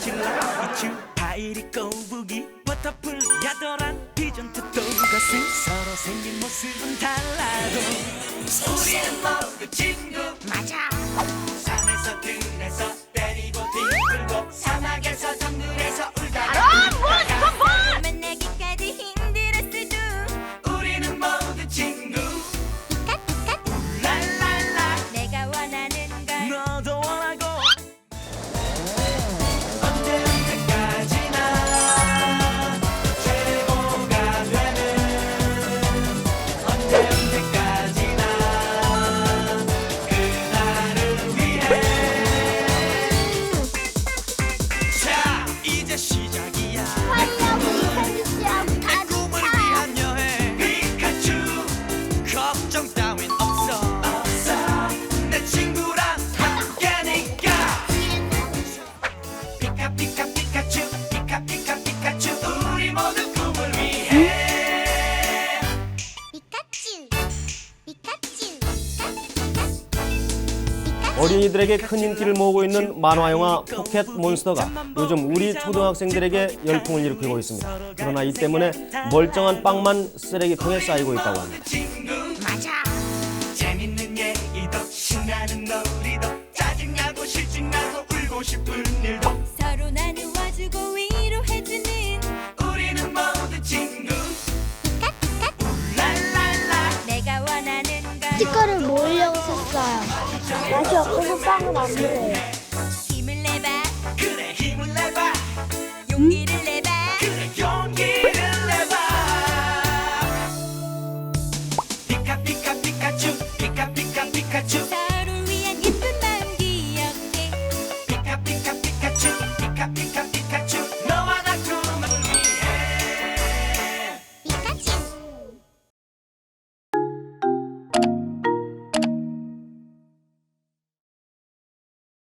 이츄 파이리 꼬부기 워터풀 야도란 비전트 또가슴 서로 생긴 모습은 달라도 우리는 모두 친구 어린이들에게 큰 인기를 모으고 있는 만화 영화 포켓 몬스터가 요즘 우리 초등학생들에게 열풍을 일으키고 있습니다. 그러나 이 때문에 멀쩡한 빵만 쓰레기통에 쌓이고 있다고 합니다. 친구 맞아 재밌는 얘기도 신나는 놀이도 짜증나고 실증나고 울고 싶은 일도 서로 나누어주고 위로해주는 우리는 모두 친구 랄랄라 내가 원하는 걸 스티커를 모으려고 샀어요. 맛이 없어서 빵을 안 돼. 힘을 내봐. 그래 힘을 내봐. 용기를 내봐. 그래